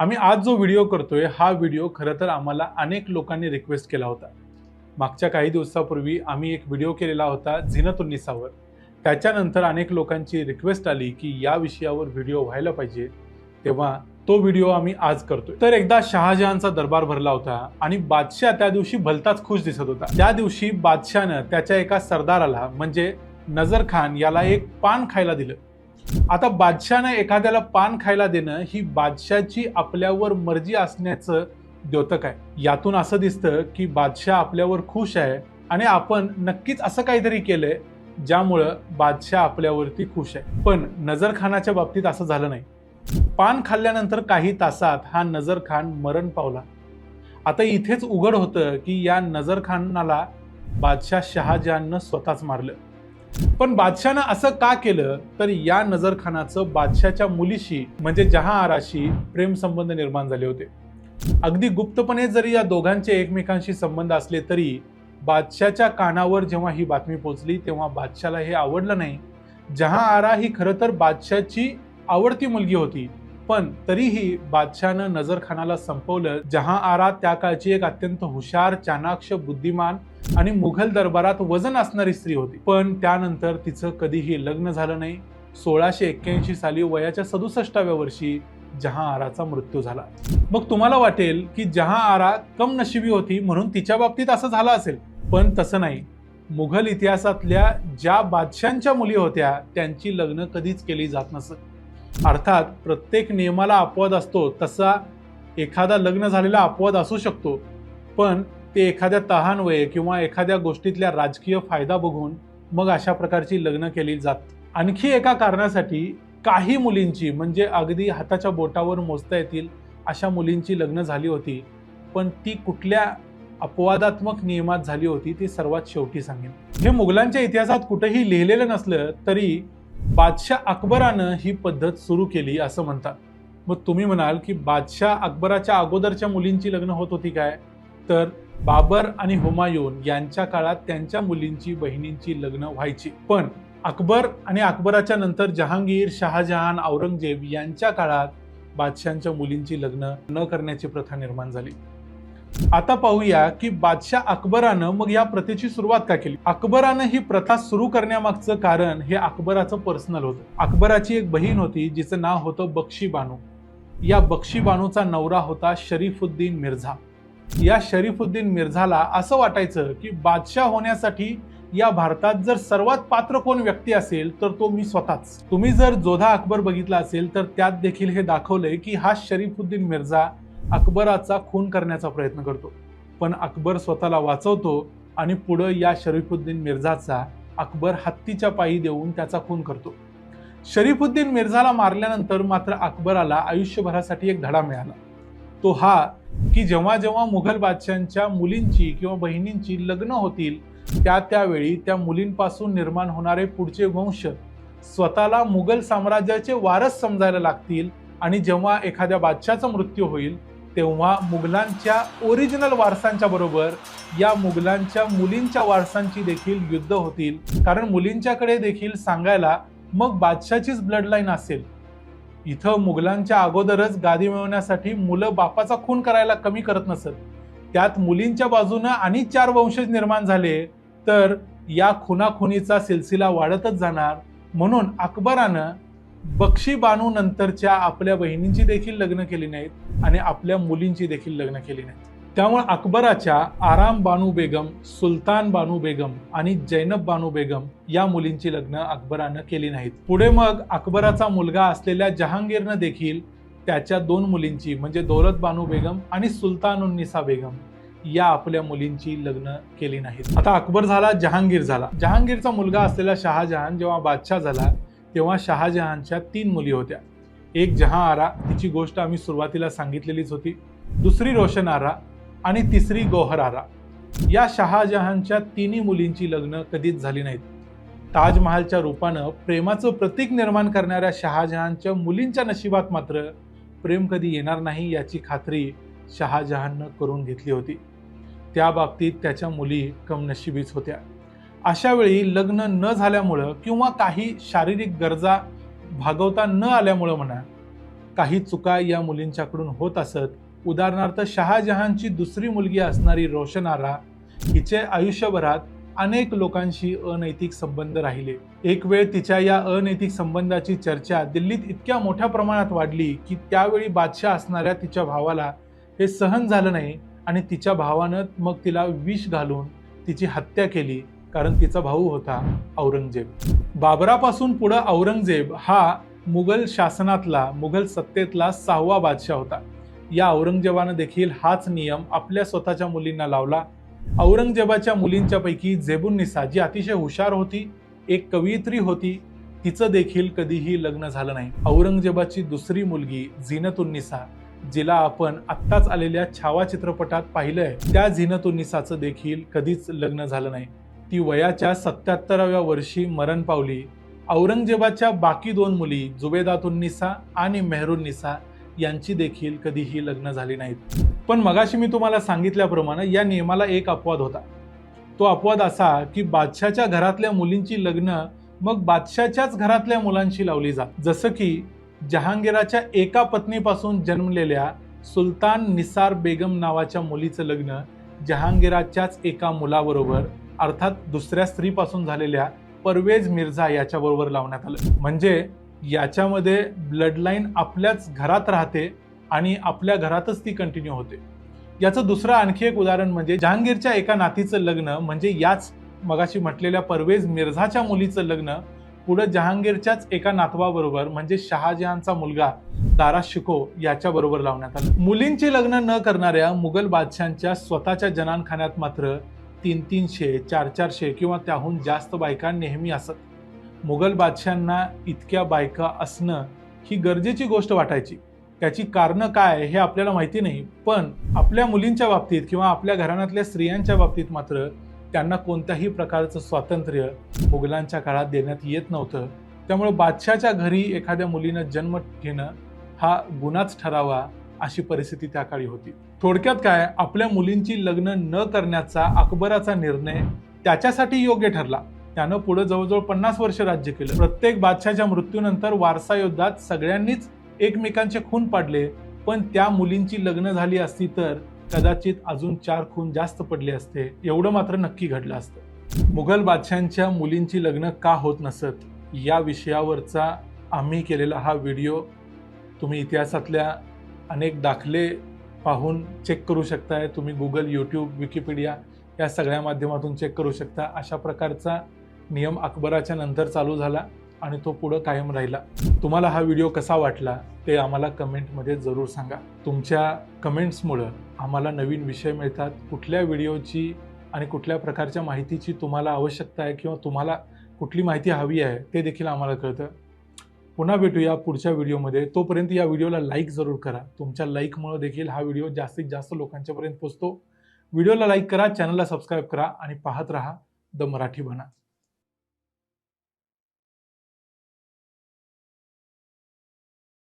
आम्ही आज जो व्हिडिओ करतोय हा व्हिडिओ खरं तर आम्हाला अनेक लोकांनी रिक्वेस्ट केला होता. मागच्या काही दिवसापूर्वी आम्ही एक व्हिडिओ केलेला होता झिनतुन्निसावर त्याच्यानंतर अनेक लोकांची रिक्वेस्ट आली की या विषयावर व्हिडिओ व्हायला पाहिजे. तेव्हा तो व्हिडिओ आम्ही आज करतोय. तर एकदा शहाजहानचा दरबार भरला होता आणि बादशाह त्या दिवशी भलताच खुश दिसत होता. त्या दिवशी बादशाहनं त्याच्या एका सरदाराला म्हणजे नजर खान याला एक पान खायला दिलं. आता बादशाहनं एखाद्याला पान खायला देणं ही बादशाहची आपल्यावर मर्जी असण्याचं द्योतक आहे. यातून असं दिसतं की बादशाह आपल्यावर खुश आहे आणि आपण नक्कीच असं काहीतरी केलंय ज्यामुळं बादशाह आपल्यावरती खुश आहे. पण नजरखानाच्या बाबतीत असं झालं नाही. पान खाल्ल्यानंतर काही तासात हा नजरखान मरण पावला. आता इथेच उघड होतं की या नजरखानाला बादशाह शहाजहाननं स्वतःच मारलं. पण बादशहानं असं का केलं? तर या नजरखानाचं बादशाच्या बादशाहच्या मुलीशी म्हणजे जहां आराशी प्रेमसंबंध निर्माण झाले होते. अगदी गुप्तपणे जरी या दोघांचे एकमेकांशी संबंध असले तरी बादशाहच्या कानावर जेव्हा ही बातमी पोहोचली तेव्हा बादशाला हे आवडलं नाही. जहां आरा ही खरं तर बादशाहची आवडती मुलगी होती. पण तरीही बादशाहनं नजर खानाला संपवलं जहां आरा त्या काळची एक अत्यंत हुशार चाणाक्ष बुद्धिमान आणि मुघल दरबारात वजन असणारी स्त्री होती. पण त्यानंतर तिचं कधीही लग्न झालं नाही. सोळाशे एक्क्याऐंशी साली वयाच्या सदुसष्टाव्या वर्षी जहां आराचा मृत्यू झाला. मग तुम्हाला वाटेल की जहां आरा कम नशिबी होती म्हणून तिच्या बाबतीत असं झालं असेल. पण तसं नाही. मुघल इतिहासातल्या ज्या बादशांच्या मुली होत्या त्यांची लग्न कधीच केली जात नसत. अर्थात प्रत्येक नियमाला अपवाद असतो तसा एखादा लग्न झालेला अपवाद असू शकतो. पण ते एखाद्या तहानवये किंवा एखाद्या गोष्टीतल्या राजकीय फायदा बघून मग अशा प्रकारची लग्न केली जात. आणखी एका कारणासाठी काही मुलींची म्हणजे अगदी हाताच्या बोटावर मोजता येतील अशा मुलींची लग्न झाली होती. पण ती कुठल्या अपवादात्मक नियमात झाली होती ती सर्वात शेवटी सांगेन. हे मुघलांच्या इतिहासात कुठेही लिहिलेलं नसलं तरी बादशाह अकबरानं ही पद्धत सुरू केली असं म्हणतात. मग तुम्ही म्हणाल की बादशाह अकबराच्या अगोदरच्या मुलींची लग्न होत होती काय? तर बाबर आणि हुमायून यांच्या काळात त्यांच्या मुलींची बहिणींची लग्न व्हायची. पण अकबर आणि अकबराच्या नंतर जहांगीर शहाजहान औरंगजेब यांच्या काळात बादशांच्या मुलींची लग्न न करण्याची प्रथा निर्माण झाली. आता पाहूया की बादशाह अकबरानं मग या प्रथेची सुरुवात का केली? अकबरानं ही प्रथा सुरू करण्यामागचं कारण हे अकबराचं पर्सनल होतं. अकबराची एक बहीण होती जिचं नाव होतं बक्षी बानू. या बक्षी बानूचा नवरा होता शरीफुद्दीन मिर्झा. या शरीफुद्दीन मिर्झाला असं वाटायचं की बादशाह होण्यासाठी या भारतात जर सर्वात पात्र कोण व्यक्ती असेल तर तो मी स्वतःच. तुम्ही जर जोधा अकबर बघितला असेल तर त्यात देखील हे दाखवलंय की हा शरीफुद्दीन मिर्झा अकबराचा खून करण्याचा प्रयत्न करतो. पण अकबर स्वतःला वाचवतो आणि पुढं या शरीफुद्दीन मिर्झाचा अकबर हत्तीच्या पायी देऊन त्याचा खून करतो. शरीफुद्दीन मिर्झाला मारल्यानंतर मात्र अकबराला आयुष्यभरासाठी एक धडा मिळाला. तो हा की जेव्हा जेव्हा मुघल बादशांच्या मुलींची किंवा बहिणींची लग्न होतील त्या त्यावेळी त्या मुलींपासून निर्माण होणारे पुढचे वंश स्वतःला मुघल साम्राज्याचे वारस समजायला लागतील आणि जेव्हा एखाद्या बादशाचा मृत्यू होईल तेव्हा मुघलांच्या ओरिजिनल वारसांच्या बरोबर या मुघलांच्या मुलींच्या वारसांची देखील युद्ध होतील. कारण मुलींच्याकडे देखील सांगायला मग बादशाचीच ब्लडलाईन असेल. इथं मुघलांच्या अगोदरच गादी मिळवण्यासाठी मुलं बापाचा खून करायला कमी करत नसत. त्यात मुलींच्या बाजूनं आणि चार वंशज निर्माण झाले तर या खुनाखुनीचा सिलसिला वाढतच जाणार. म्हणून अकबरानं बक्षी बानू नंतरच्या आपल्या बहिणींची देखील लग्न केली नाहीत आणि आपल्या मुलींची देखील लग्न केली नाहीत. त्यामुळे अकबराच्या आराम बानू बेगम सुलतान बानू बेगम आणि जैनब बानू बेगम या मुलींची लग्न अकबरानं केली नाहीत. पुढे मग अकबराचा मुलगा असलेल्या जहांगीरनं देखील त्याच्या दोन मुलींची म्हणजे दौलत बानू बेगम आणि सुलतानुन्निसा बेगम या आपल्या मुलींची लग्न केली नाहीत. आता अकबर झाला जहांगीर झाला. जहांगीरचा मुलगा असलेला शहाजहान जेव्हा बादशाह झाला तेव्हा शहाजहानच्या तीन मुली होत्या. एक जहां आरा तिची गोष्ट आम्ही सुरुवातीला सांगितलेलीच होती. दुसरी रोशन आरा आणि तिसरी गोहर आरा. या शहाजहानच्या तिन्ही मुलींची लग्न कधीच झाली नाहीत. ताजमहालच्या रूपानं प्रेमाचं प्रतीक निर्माण करणाऱ्या शहाजहानच्या मुलींच्या नशिबात मात्र प्रेम कधी येणार नाही याची खात्री शहाजहाननं करून घेतली होती. त्या बाबतीत त्याच्या मुली कमनशिबीच होत्या. अशा वेळी लग्न न झाल्यामुळं किंवा काही शारीरिक गरजा भागवता न आल्यामुळं म्हणा काही चुका या मुलींच्याकडून होत असत उदाहरणार्थ शहाजहानची दुसरी मुलगी असणारी रोशन आरा हिचे आयुष्यभरात अनेक लोकांशी अनैतिक संबंध राहिले. एक वेळ तिच्या या अनैतिक संबंधाची चर्चा दिल्लीत इतक्या मोठ्या प्रमाणात वाढली की त्यावेळी बादशाह असणाऱ्या तिच्या भावाला हे सहन झालं नाही आणि तिच्या भावानं मग तिला विष घालून तिची हत्या केली. कारण तिचा भाऊ होता औरंगजेब. बाबरापासून पुढं औरंगजेब हा मुघल शासनातला मुघल सत्तेतला सहावा बादशाह होता. या औरंगजेबानं देखील हाच नियम आपल्या स्वतःच्या मुलींना लावला. औरंगजेबाच्या मुलींच्या पैकी जेबुन्निसा जी अतिशय हुशार होती एक कवयित्री होती तिचं देखील कधीही लग्न झालं नाही. औरंगजेबाची दुसरी मुलगी झिनतुन्निसा जिला आपण आत्ताच आलेल्या छावा चित्रपटात पाहिलंय त्या झिनतुन्निसाचं देखील कधीच लग्न झालं नाही. ती वयाच्या सत्याहत्तराव्या वर्षी मरण पावली. औरंगजेबाच्या बाकी दोन मुली जुबेदातुन्निसा आणि मेहरुन्निसा यांची देखील कधीही लग्न झाली नाहीत. पण मगाशी मी तुम्हाला सांगितल्याप्रमाणे या नियमाला एक अपवाद होता. तो अपवाद असा की बादशाच्या घरातल्या मुलींची लग्न मग बादशाच्याच घरातल्या मुलांशी लावली जात. जसं की जहांगीराच्या एका पत्नीपासून जन्मलेल्या सुलतान निसार बेगम नावाच्या मुलीचं लग्न जहांगीराच्याच एका मुलाबरोबर अर्थात दुसऱ्या स्त्रीपासून झालेल्या परवेज मिर्झा याच्याबरोबर लावण्यात आलं. म्हणजे याच्यामध्ये ब्लडलाईन आपल्याच घरात राहते आणि आपल्या घरातच ती कंटिन्यू होते. याचं दुसरं आणखी एक उदाहरण म्हणजे जहांगीरच्या एका नातीचं लग्न म्हणजे याच मगाशी म्हटलेल्या परवेज मिर्झाच्या मुलीचं लग्न पुढे जहांगीरच्याच एका नातवाबरोबर म्हणजे शहाजहानचा मुलगा दारा शिको याच्याबरोबर लावण्यात आलं. मुलींची लग्न न करणाऱ्या मुघल बादशांच्या स्वतःच्या जनानखान्यात मात्र तीन तीनशे चार चारशे किंवा त्याहून जास्त बायका नेहमी असत. मुघल बादशांना इतक्या बायका असणं ही गरजेची गोष्ट वाटायची. त्याची कारणं काय हे आपल्याला माहिती नाही पण आपल्या मुलींच्या बाबतीत किंवा आपल्या घराण्यातल्या स्त्रियांच्या बाबतीत मात्र त्यांना कोणत्याही प्रकारचं स्वातंत्र्य मुघलांच्या काळात देण्यात येत नव्हतं. त्यामुळे बादशाच्या घरी एखाद्या मुलीनं जन्म घेणं हा गुन्हाच ठरावा अशी परिस्थिती त्या काळी होती. थोडक्यात काय आपल्या मुलींची लग्न न करण्याचा अकबराचा निर्णय त्याच्यासाठी योग्य ठरला. त्यानं पुढे जवळजवळ पन्नास वर्ष राज्य केलं. प्रत्येक बादशाच्या मृत्यूनंतर वारसा युद्धात सगळ्यांनीच एकमेकांचे खून पाडले पण त्या मुलींची लग्न झाली असती तर कदाचित अजून चार खून जास्त पडले असते. एवढं मात्र नक्की घडलं असतं. मुघल बादशांच्या मुलींची लग्न का होत नसत या विषयावरचा आम्ही केलेला हा व्हिडिओ तुम्ही इतिहासातल्या अनेक दाखले पाहून चेक करू शकताय. तुम्ही गुगल यूट्यूब विकिपीडिया या सगळ्या माध्यमातून चेक करू शकता. अशा प्रकारचा नियम अकबराच्या नंतर चालू झाला आणि तो पुढं कायम राहिला. तुम्हाला हा व्हिडिओ कसा वाटला ते आम्हाला कमेंटमध्ये जरूर सांगा. तुमच्या कमेंट्समुळं आम्हाला नवीन विषय मिळतात. कुठल्या व्हिडिओची आणि कुठल्या प्रकारच्या माहितीची तुम्हाला आवश्यकता आहे किंवा तुम्हाला कुठली माहिती हवी आहे ते देखील आम्हाला कळतं. पुन्हा भेटूया पुढच्या व्हिडिओमध्ये. तोपर्यंत या व्हिडिओला लाईक जरूर करा. तुमच्या लाईकमुळे देखील हा व्हिडिओ जास्तीत जास्त लोकांच्यापर्यंत पोचतो व्हिडिओला लाईक करा चॅनलला सबस्क्राईब करा आणि पाहत राहा. द मराठी बना.